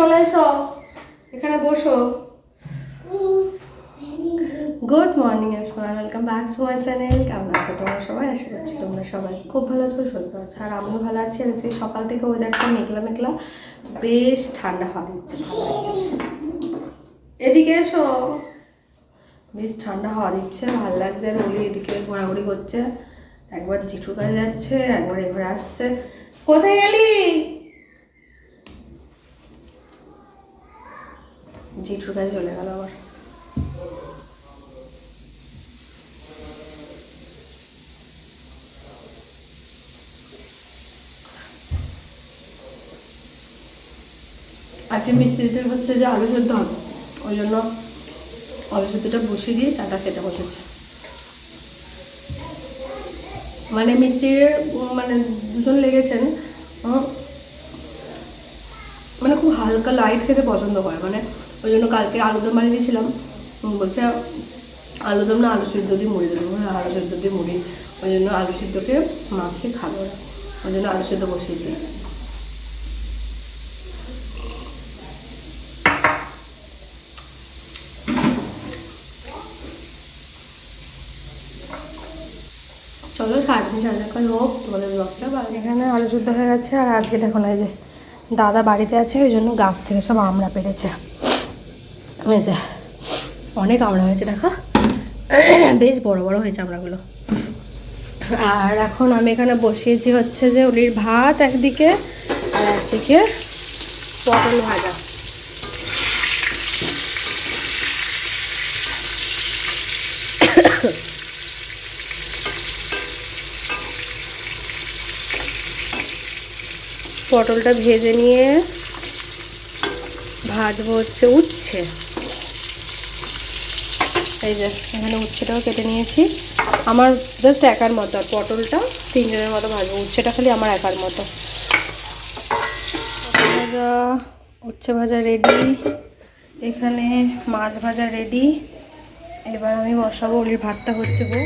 চলে এসো। এখানে বসো। Good morning everyone welcome back to my channel কেমন আছো তোমরা সবাই? আশা করছি তোমরা সবাই খুব ভালো আছো, সুস্থ আছো, আর আমিও ভালো আছি। আজকে সকাল থেকে ওয়েদারটা মেঘলা মেঘলা, বেশ ঠান্ডা হওয়া দিচ্ছে। এদিকে এসো। বেশ ঠান্ডা হওয়া দিচ্ছে, ভালো লাগছে আর ওলি এদিকে ঘোরাঘুরি করছে। একবার জিঠু কাজে যাচ্ছে, একবার এবার আসছে। কোথায় গেলি? কাছে চলে গেল আবার। আজকে মিস্ত্রিদের হচ্ছে যে আলু সেদ্ধ হবে। ওই জন্য আলু সেদ্ধটা বসিয়ে দিয়ে চাটা খেতে বসেছে। মানে মিস্ত্রির মানে দুজন লেগেছেন মানে খুব হালকা লাইট খেতে পছন্দ করে। মানে ওই জন্য কালকে আলুদম বানিয়ে দিয়েছিলাম। বলছে আলুদম না, আলু সিদ্ধ দিয়ে মুড়ি দেবো। আলু সিদ্ধ দিয়ে মুড়ি। ওই জন্য আলু সিদ্ধকে মাখিয়ে খাব। ওই জন্য আলু সিদ্ধ বসিয়েছি। চলো, সাড়ে বা এখানে আলু সিদ্ধ হয়ে গেছে, আর আজকে দেখো না যে দাদা বাড়িতে আছে, ওই জন্য গাছ থেকে সব আমড়া পেরেছে। যে অনেক আমড়া হয়েছে, দেখো। বেশ বড় বড় হয়েছে আমড়াগুলো। আর এখন আমি এখানে বসিয়েছি হচ্ছে যে উলির ভাত একদিকে আর একদিকে পটল ভাজা। পটলটা ভেজে নিয়ে ভাজবো হচ্ছে উচ্ছে। এই যে, এখানে উচ্ছেটাও কেটে নিয়েছি। আমার জাস্ট একার মতো, আর পটলটা তিনজনের মতো ভাজবো। উচ্ছেটা খালি আমার একার মতো। উচ্ছে ভাজা রেডি এখানে মাছ ভাজা রেডি এবার আমি বসাবো, ওলির ভাতটা হচ্ছে গো।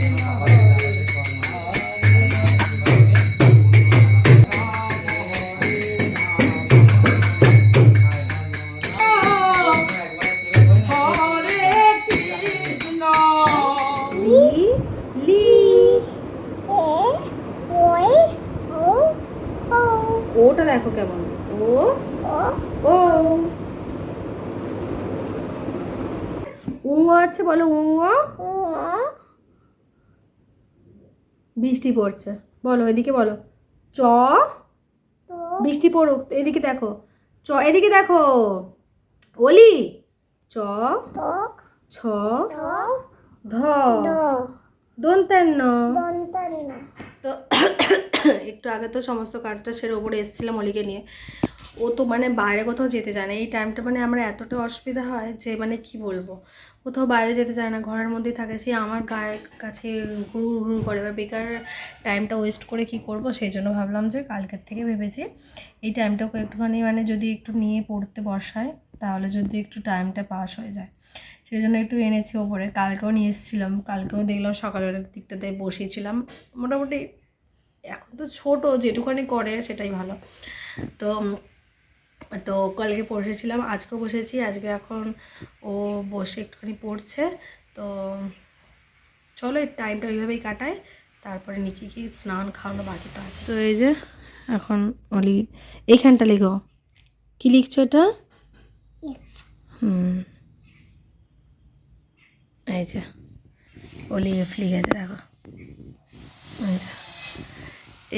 আছে বলো উঙ্গ বৃষ্টি পড়ছে। বলো এদিকে বলো। চ। বৃষ্টি পড়ুক এদিকে দেখো। চ এদিকে দেখো। ওলি চ। ছ। ধ। দন্তান্ন। তো একটু আগে তো সমস্ত কাজটা সেরে ওপরে এসেছিলাম অলিকে নিয়ে। ও তো মানে বাইরে কোথাও যেতে চায় না। এই টাইমটা মানে আমার এতটা অসুবিধা হয় যে মানে কি বলব? কোথাও বাইরে যেতে চায় না, ঘরের মধ্যেই থাকে। সে আমার গায়ের কাছে ঘুরু ঘুরু করে। এবার বেকার টাইমটা ওয়েস্ট করে কি করব? সেই জন্য ভাবলাম যে কালকের থেকে ভেবেছি এই টাইমটাকে একটুখানি মানে যদি একটু নিয়ে পড়তে বসায়, তাহলে যদি একটু টাইমটা পাস হয়ে যায়। সেই জন্য একটু এনেছি ওপরে। কালকেও নিয়ে এসেছিলাম। কালকেও দেখলাম সকালের দিকটাতে বসেছিলাম। মোটামুটি এখন তো ছোটো যেটুখানি করে সেটাই ভালো। তো তো কালকে বসেছিলাম আজকেও বসেছি আজকে এখন ও বসে একটুখানি পড়ছে। তো চলো এই টাইমটা ওইভাবেই কাটায় তারপরে নিচে গিয়ে স্নান খাওয়ানো বাকিটা আছে। তো এই যে এখন অলি এইখানটা লিখো। কি লিখছো এটা? হুম। এই যে অলি এফ লিখেছে দেখো। এই যে।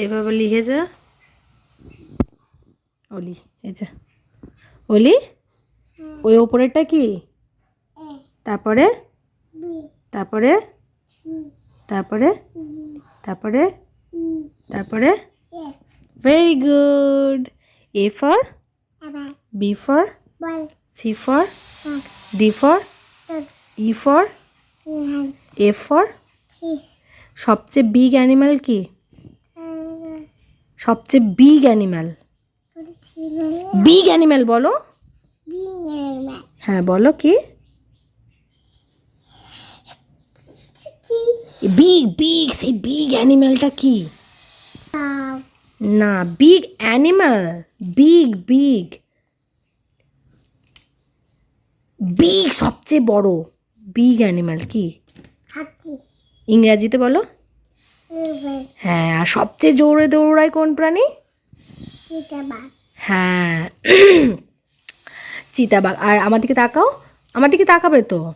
এভাবে লিখেছে অলি এই যে। অলি? ওই ওপরেরটা কি? তারপরে? তারপরে? তারপরে? তারপরে? তারপরে? Very good A for B for C for D for E for A for সবচেয়ে বিগ অ্যানিমাল কি? সবচেয়ে বিগ অ্যানিম্যাল বিগ অ্যানিম্যাল বলো। হ্যাঁ বলো কি? বিগ বিগ সেই বিগ অ্যানিম্যালটা কি? না big animal big big big সবচেয়ে বড়। বিগ অ্যানিমাল কি? ইংরাজিতে বলো। হ্যাঁ আর সবচেয়ে জোরে দৌড়ায় কোন প্রাণী? হ্যাঁ চিতাবাঘ। আর আমার দিকে তাকাও। আমার দিকে তাকাবে তো?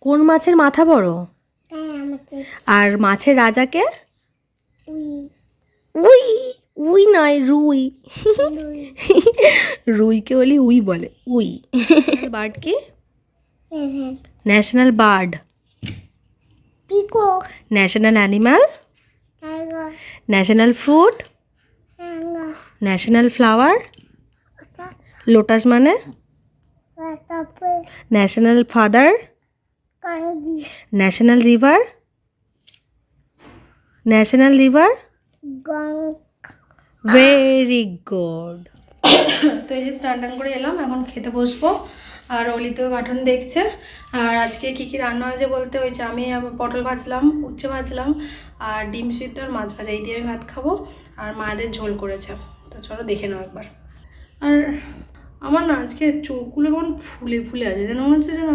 কোন মাছের মাথা বড়? আর মাছের রাজাকে উই। উই নয় রুই। রুইকে বলি উই বলে উই। বার্ড কি? National bird national animal tiger national fruit national flower lotus মানে? National father national river national river very good তো এই যে স্নান টান করে এলাম এখন খেতে বসবো। আর অলি তো কার্টুন দেখছে। আর আজকে কী কী রান্না হয়েছে বলতে হয়েছে আমি পটল ভাজলাম, উচ্ছে ভাজলাম, আর ডিম সিদ্ধ আর মাছ ভাজা। এই দিয়ে আমি ভাত খাব। আর মায়েদের ঝোল করেছে। তো চলো দেখে নাও একবার। আর আমার না আজকে চোখগুলো কেমন ফুলে ফুলে আছে, যেন মনে হচ্ছে যেন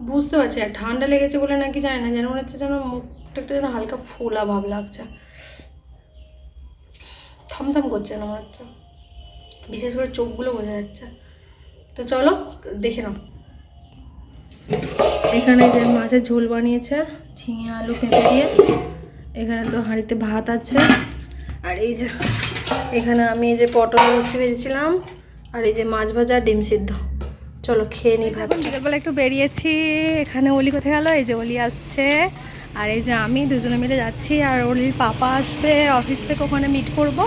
বুঝতে পারছি আর ঠান্ডা লেগেছে বলে নাকি জানি না, যেন মনে হচ্ছে যেন মুখটা একটা যেন হালকা ফোলা ভাব লাগছে। থমথম করছে না মনে হচ্ছে। বিশেষ করে চোখগুলো বোঝা যাচ্ছে। তো চলো, দেখে নাও। এখানে যে মাছের ঝোল বানিয়েছে, ঝিঙে, আলু পেঁপে দিয়ে, এখানে তো হাঁড়িতে ভাত আছে। আর এই যে, এখানে আমি এই যে পটল হচ্ছে ভেজেছিলাম, আর এই যে মাছ ভাজা ডিম সিদ্ধ। চলো খেয়ে নিই ভাত। বিকেলবেলা একটু বেরিয়েছি, এখানে অলি কোথায় গেল? এই যে অলি আসছে, আর এই যে আমি দুজনে মিলে যাচ্ছি, আর অলির পাপা আসবে অফিস থেকে, ওখানে মিট করব।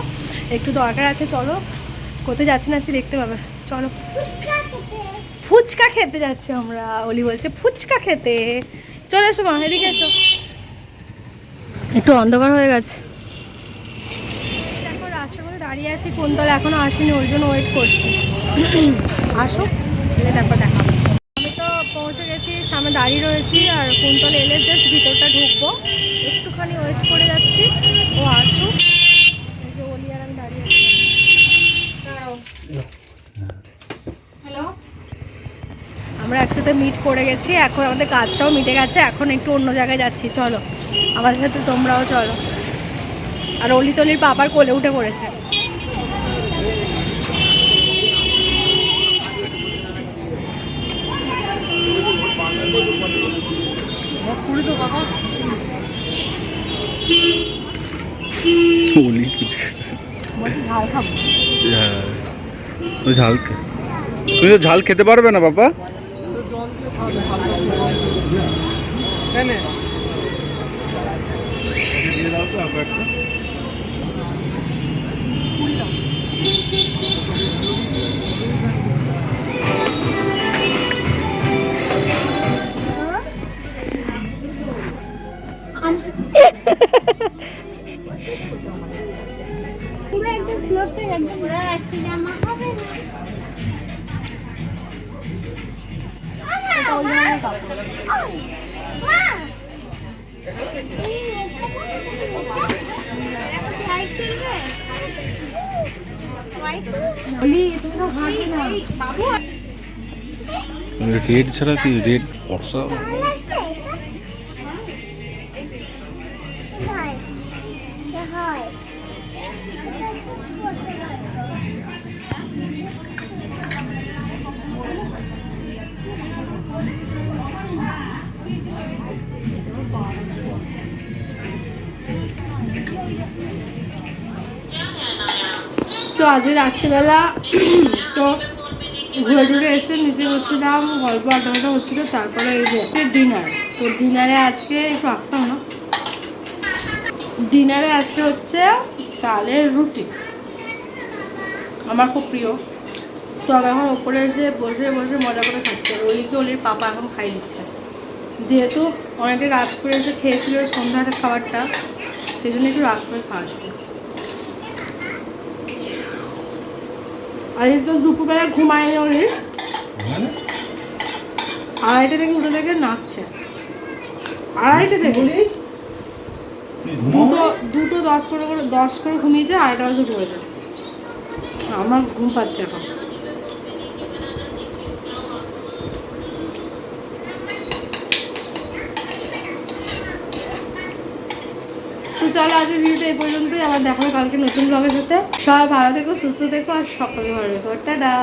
একটু দরকার আছে, চলো। কোথায় যাচ্ছি না দেখতে পাবে। চলো। ফুচকা খেতে। যাচ্ছি আমরা অলি বলছে ফুচকা খেতে। চলে এসো মা এদিকে এসো। একটু অন্ধকার হয়ে গেছে। দেখো রাস্তার মধ্যে দাঁড়িয়ে আছি কোন তলে এখনও আসেনি ওর জন্য ওয়েট করছি। আসো এলে তারপর দেখাবো আমি তো পৌঁছে গেছি সামনে দাঁড়িয়ে রয়েছি আর কুন্তলে এলে জাস্ট ভিতরটা ঢুকবো। একটুখানি ওয়েট করে যাচ্ছি ও আসুক। এই যে অলি আর আমি দাঁড়িয়ে আছি। হ্যালো আমরা একসাথে মিট করে গেছি এখন আমাদের কাজটাও মিটে গেছে এখন একটু অন্য জায়গায় যাচ্ছি চলো। আমাদের সাথে তোমরাও চলো। আর অলি তলির পাপার কোলে উঠে পড়েছে। ঝাল খাব। হ্যাঁ। ঝাল তুমি তো ঝাল খেতে পারবে না বাবা? হবে না। রেড ছাড়া কি রেড বর্ষা তো আজকে রাত্রিবেলা তো ঘুরে টুরে এসে নিচে বসছিলাম, গল্প আড্ডা হচ্ছিল, তারপরে এই যে ডিনার তো ডিনারে আজকে একটু আসতাম না। ডিনারে আজকে হচ্ছে ডালের রুটি। আমার খুব প্রিয়। তো আমি এখন ওপরে এসে বসে বসে মজা করে খাচ্ছি। ওলিকে ওলির পাপা এখন খাই দিচ্ছে। যেহেতু অনেকটা রাত করে এসে খেয়েছিল সন্ধ্যাটা খাবারটা, সেই জন্য একটু রাত করে খাওয়াচ্ছে। আজকে তো দুপুরবেলা ঘুমায়নি উনি আড়াইটা থেকে উঠে থেকে নাচছে। আড়াইটা থেকে? দুটো দুটো দশ করে করে দশ করে ঘুমিয়েছে আড়াইটা বাজে উঠে গেছে আমার ঘুম পাচ্ছে এখন। চলো আজকের ভিডিওটা এই পর্যন্তই। আবার দেখা হবে কালকে নতুন ব্লগের সাথে। সবাই ভালো থেকো, সুস্থ থেকো, আর সকলে ভালো থেকো। টাটা!